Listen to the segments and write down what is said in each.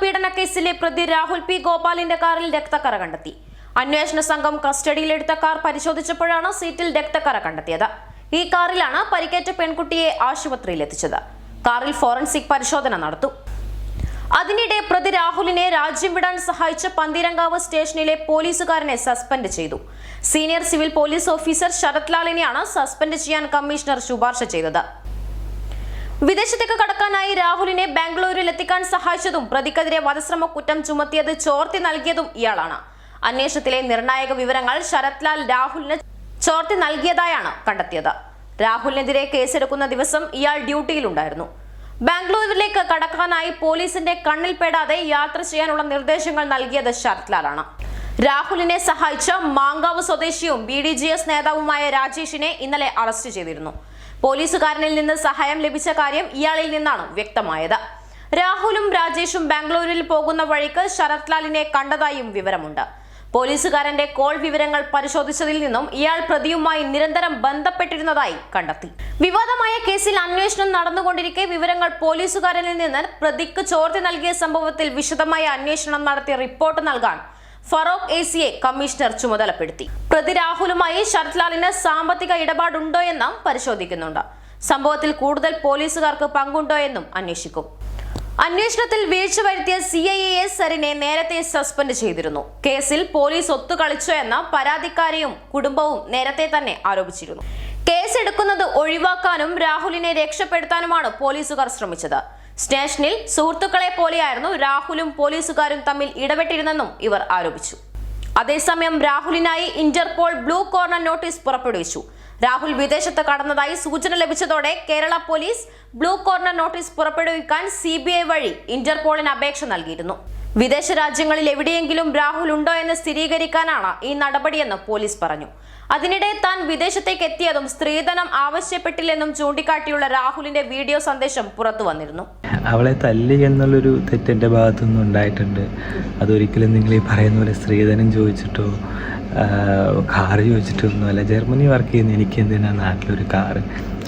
പീഡന കേസിലെ പ്രതി രാഹുൽ പി ഗോപാലിന്റെ കാറിൽ രക്തക്കറ കണ്ടെത്തി. അന്വേഷണ സംഘം കസ്റ്റഡിയിലെടുത്ത കാർ പരിശോധിച്ചപ്പോഴാണ് സീറ്റിൽ രക്തക്കറ കണ്ടെത്തിയത്. ഈ കാറിലാണ് പരിക്കേറ്റ പെൺകുട്ടിയെ ആശുപത്രിയിൽ എത്തിച്ചത്. കാറിൽ ഫോറൻസിക് പരിശോധന നടത്തും അതിനിടെ പ്രതി രാഹുലിനെ രാജ്യം വിടാൻ സഹായിച്ച പന്തീരങ്കാവ് സ്റ്റേഷനിലെ പോലീസുകാരനെ സസ്പെൻഡ് ചെയ്തു. Senior civil police officer Sarath ലാലിനെയാണ് suspend ചെയ്യാൻ കമ്മീഷണർ ശുപാർശ ചെയ്തത്. വിദേശത്തേക്ക് കടക്കാനായി രാഹുലിനെ ബാംഗ്ലൂരിൽ എത്തിക്കാൻ സഹായിച്ചതും പ്രതിക്കെതിരെ വധശ്രമ കുറ്റം ചുമത്തിയത് ചോർത്തി നൽകിയതും ഇയാളാണ്. അന്വേഷണത്തിലെ നിർണായക വിവരങ്ങൾ ശരത് ലാൽ രാഹുലിന് ചോർത്തി നൽകിയതായാണ് കണ്ടെത്തിയത്. രാഹുലിനെതിരെ കേസെടുക്കുന്ന ദിവസം ഇയാൾ ഡ്യൂട്ടിയിലുണ്ടായിരുന്നു. ബാംഗ്ലൂരിലേക്ക് കടക്കാനായി പോലീസിന്റെ കണ്ണിൽപ്പെടാതെ യാത്ര ചെയ്യാനുള്ള നിർദ്ദേശങ്ങൾ നൽകിയത് ശരത് ലാലാണ് രാഹുലിനെ സഹായിച്ച മാങ്കാവ് സ്വദേശിയും ബി നേതാവുമായ രാജേഷിനെ ഇന്നലെ അറസ്റ്റ് ചെയ്തിരുന്നു. പോലീസുകാരനിൽ നിന്ന് സഹായം ലഭിച്ച കാര്യം ഇയാളിൽ നിന്നാണ് വ്യക്തമായത്. രാഹുലും രാജേഷും ബാംഗ്ലൂരിൽ പോകുന്ന വഴിക്ക് ശരത് ലാലിനെ കണ്ടതായും വിവരമുണ്ട്. പോലീസുകാരന്റെ കോൾ വിവരങ്ങൾ പരിശോധിച്ചതിൽ നിന്നും ഇയാൾ പ്രതിയുമായി നിരന്തരം ബന്ധപ്പെട്ടിരുന്നതായി കണ്ടെത്തി. വിവാദമായ കേസിൽ അന്വേഷണം നടന്നുകൊണ്ടിരിക്കെ വിവരങ്ങൾ പോലീസുകാരനിൽ നിന്ന് പ്രതിക്ക് ചോർത്തി നൽകിയ സംഭവത്തിൽ വിശദമായ അന്വേഷണം നടത്തി റിപ്പോർട്ട് നൽകാൻ ഫറോക്ക് എ സിയെ കമ്മീഷണർ ചുമതലപ്പെടുത്തി. പ്രതി രാഹുലുമായി ശരത്ലാലിന് സാമ്പത്തിക ഇടപാടുണ്ടോ എന്ന് പരിശോധിക്കുന്നുണ്ട്. സംഭവത്തിൽ കൂടുതൽ പോലീസുകാർക്ക് പങ്കുണ്ടോ എന്നും അന്വേഷിക്കും. അന്വേഷണത്തിൽ വീഴ്ച വരുത്തിയ സി ഐ എ സരിനെ നേരത്തെ സസ്പെൻഡ് ചെയ്തിരുന്നു. കേസിൽ പോലീസ് ഒത്തുകളിച്ചോ എന്ന പരാതിക്കാരെയും കുടുംബവും നേരത്തെ തന്നെ ആരോപിച്ചിരുന്നു. കേസെടുക്കുന്നത് ഒഴിവാക്കാനും രാഹുലിനെ രക്ഷപ്പെടുത്താനുമാണ് പോലീസുകാർ ശ്രമിച്ചത്. സ്റ്റേഷനിൽ സുഹൃത്തുക്കളെ പോലെയായിരുന്നു രാഹുലും പോലീസുകാരും തമ്മിൽ ഇടപെട്ടിരുന്നെന്നും ഇവർ ആരോപിച്ചു. അതേസമയം രാഹുലിനായി ഇന്റർപോൾ ബ്ലൂ കോർണർ നോട്ടീസ് പുറപ്പെടുവിച്ചു. രാഹുൽ വിദേശത്ത് കടന്നതായി സൂചന ലഭിച്ചതോടെ Kerala police blue corner notice പുറപ്പെടുവിക്കാൻ C വഴി ഇന്റർപോളിന് അപേക്ഷ നൽകിയിരുന്നു. വിദേശ രാജ്യങ്ങളിൽ എവിടെയെങ്കിലും രാഹുൽ ഉണ്ടോ എന്ന് സ്ഥിരീകരിക്കാനാണ് ഈ നടപടിയെന്ന് പോലീസ് പറഞ്ഞു. അതിനിടെ താൻ വിദേശത്തേക്ക് എത്തിയതും സ്ത്രീധനം ആവശ്യപ്പെട്ടില്ലെന്നും ചൂണ്ടിക്കാട്ടിയുള്ള രാഹുലിന്റെ വീഡിയോ സന്ദേശം പുറത്തു വന്നിരുന്നു. അവളെ തല്ലി എന്നുള്ളൊരു തെറ്റ് എന്റെ ഭാഗത്തുനിന്നും ഉണ്ടായിട്ടുണ്ട്. അതൊരിക്കലും നിങ്ങൾ ഈ പറയുന്ന പോലെ സ്ത്രീധനം ചോദിച്ചിട്ടോ കാറ് ചോദിച്ചിട്ടോ ഒന്നുമല്ല ജർമ്മനി വർക്ക് ചെയ്യുന്ന എനിക്ക് എന്തിനാണ് നാട്ടിലൊരു കാറ്?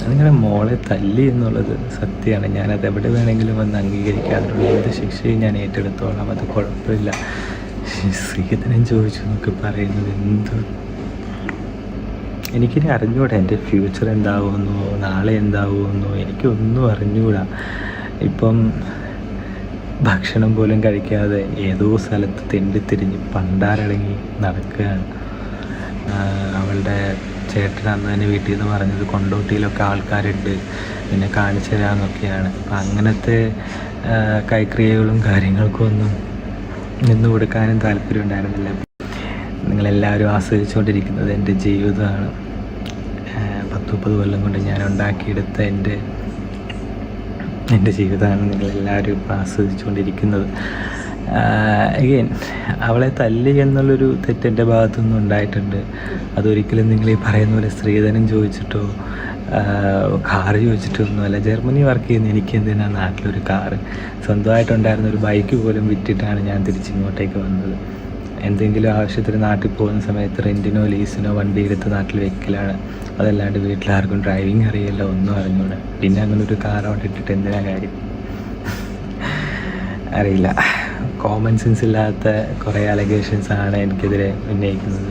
നിങ്ങളുടെ മോളെ തല്ലി എന്നുള്ളത് സത്യമാണ്. ഞാനത് എവിടെ വേണമെങ്കിലും വന്ന് അംഗീകരിക്കാം. അതിനുള്ള എന്ത് ശിക്ഷയും ഞാൻ ഏറ്റെടുത്തോളാം. അത് കുഴപ്പമില്ല. സ്ത്രീധനം ചോദിച്ചു എന്നൊക്കെ പറയുന്നത് എന്ത് എനിക്കിനി അറിഞ്ഞുകൂടാ എന്റെ ഫ്യൂച്ചർ എന്താവുമെന്നോ നാളെ എന്താവുമെന്നോ എനിക്കൊന്നും അറിഞ്ഞുകൂടാ ഇപ്പം ഭക്ഷണം പോലും കഴിക്കാതെ ഏതോ സ്ഥലത്ത് തെണ്ടിത്തിരിഞ്ഞ് പണ്ടാരടങ്ങി നടക്കുകയാണ്. അവളുടെ ചേട്ടൻ അന്ന് തന്നെ വീട്ടിൽ നിന്ന് പറഞ്ഞത് കൊണ്ടോട്ടിയിലൊക്കെ ആൾക്കാരുണ്ട് പിന്നെ കാണിച്ചു തരാമെന്നൊക്കെയാണ് അപ്പം അങ്ങനത്തെ കൈക്രിയകളും കാര്യങ്ങൾക്കും ഒന്നും നിന്ന് കൊടുക്കാനും താല്പര്യം ഉണ്ടായിരുന്നില്ല നിങ്ങളെല്ലാവരും ആസ്വദിച്ചുകൊണ്ടിരിക്കുന്നത് എന്റെ ജീവിതമാണ്. ആഹ് പത്ത് മുപ്പത് കൊല്ലം കൊണ്ട് ഞാൻ ഉണ്ടാക്കിയെടുത്ത എന്റെ എന്റെ ജീവിതമാണ് നിങ്ങളെല്ലാവരും ഇപ്പോൾ ആസ്വദിച്ചുകൊണ്ടിരിക്കുന്നത്. അഗെയിൻ അവളെ തല്ലി എന്നുള്ളൊരു തെറ്റ് എന്റെ ഭാഗത്തുനിന്നും ഉണ്ടായിട്ടുണ്ട്. അതൊരിക്കലും നിങ്ങൾ ഈ പറയുന്ന പോലെ സ്ത്രീധനം ചോദിച്ചിട്ടോ കാറ് ചോദിച്ചിട്ടോ ഒന്നുമല്ല. ജർമ്മനി വർക്ക് ചെയ്യുന്ന എനിക്ക് എന്തിനാണ് നാട്ടിലൊരു കാറ് സ്വന്തമായിട്ടുണ്ടായിരുന്ന ഒരു ബൈക്ക് പോലും വിറ്റിട്ടാണ് ഞാൻ തിരിച്ചിങ്ങോട്ടേക്ക് വന്നത്. എന്തെങ്കിലും ആവശ്യത്തിന് നാട്ടിൽ പോകുന്ന സമയത്ത് റെന്റിനോ ലീസിനോ വണ്ടി എടുത്ത് നാട്ടിൽ വെക്കലാണ്. അതല്ലാണ്ട് വീട്ടിലാർക്കും ഡ്രൈവിംഗ് അറിയില്ല ഒന്നും അറിഞ്ഞൂടാ. പിന്നെ അങ്ങനെ ഒരു കാർ അവിടെ ഇട്ടിട്ട് എന്തിനാ കാര്യം? അറിയില്ല. കോമൺ സെൻസ് ഇല്ലാത്ത കുറേ അലഗേഷൻസ് ആണ് എനിക്കെതിരെ ഉന്നയിക്കുന്നത്.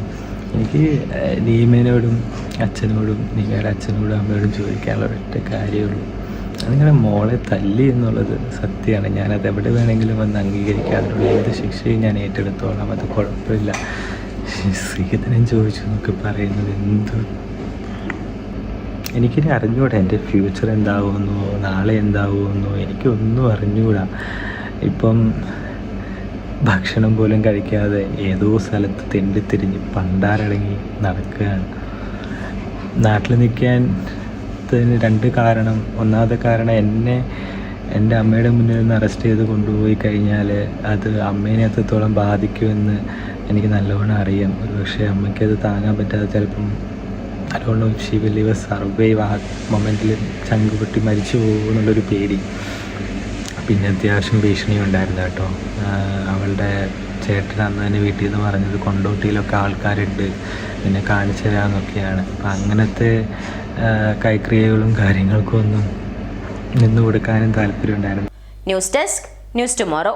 എനിക്ക് നീമേനോടും അച്ഛനോടും നീമയുടെ അച്ഛനോടും അമ്മയോടും ചോദിക്കാനുള്ള ഒരൊറ്റ കാര്യമുള്ളൂ നിങ്ങളുടെ മോളെ തല്ലി എന്നുള്ളത് സത്യമാണ്. ഞാനത് എവിടെ വേണമെങ്കിലും വന്ന് അംഗീകരിക്കുക അതിനുള്ള എന്ത് ശിക്ഷയും ഞാൻ ഏറ്റെടുത്തോളാം. അത് കുഴപ്പമില്ല. സ്ത്രീധനം ചോദിച്ചു എന്നൊക്കെ പറയുന്നത് എന്ത്? എനിക്കിനി അറിഞ്ഞൂടാ എന്റെ ഫ്യൂച്ചർ എന്താവുമെന്നോ നാളെ എന്താവുമെന്നോ. എനിക്കൊന്നും അറിഞ്ഞൂടാ. ഇപ്പം ഭക്ഷണം പോലും കഴിക്കാതെ ഏതോ സ്ഥലത്ത് തെണ്ടിത്തിരിഞ്ഞ് പണ്ടാരടങ്ങി നടക്കുകയാണ്. നാട്ടിൽ നിൽക്കാൻ ത്തിന് രണ്ട് കാരണം. ഒന്നാമത്തെ കാരണം എന്നെ എന്റെ അമ്മയുടെ മുന്നിൽ നിന്ന് അറസ്റ്റ് ചെയ്ത് കൊണ്ടുപോയി കഴിഞ്ഞാൽ അത് അമ്മേനെ എത്രത്തോളം ബാധിക്കുമെന്ന് എനിക്ക് നല്ലവണ്ണം അറിയാം. ഒരു പക്ഷേ അമ്മയ്ക്കത് താങ്ങാൻ പറ്റാതെ ചിലപ്പം അതുകൊണ്ട് ഷി വിൽ ഇവ സർവൈവ് ആ മൊമെന്റിൽ ചങ്ക് പൊട്ടി മരിച്ചു പോകുമെന്നുള്ളൊരു പേടി. പിന്നെ അത്യാവശ്യം ഭീഷണി ഉണ്ടായിരുന്നു കേട്ടോ. അവളുടെ ചേട്ടൻ അന്ന് തന്നെ വീട്ടിൽ നിന്ന് പറഞ്ഞത് കൊണ്ടോട്ടിയിലൊക്കെ ആൾക്കാരുണ്ട്. പിന്നെ കാണിച്ചു തരാമെന്നൊക്കെയാണ്. അപ്പം അങ്ങനത്തെ കൈക്രിയകളും കാര്യങ്ങൾക്കും ഒന്നും നിന്ന് കൊടുക്കാനും താല്പര്യം ഉണ്ടായിരുന്നു ന്യൂസ് ഡെസ്ക് ന്യൂസ് ടുമോറോ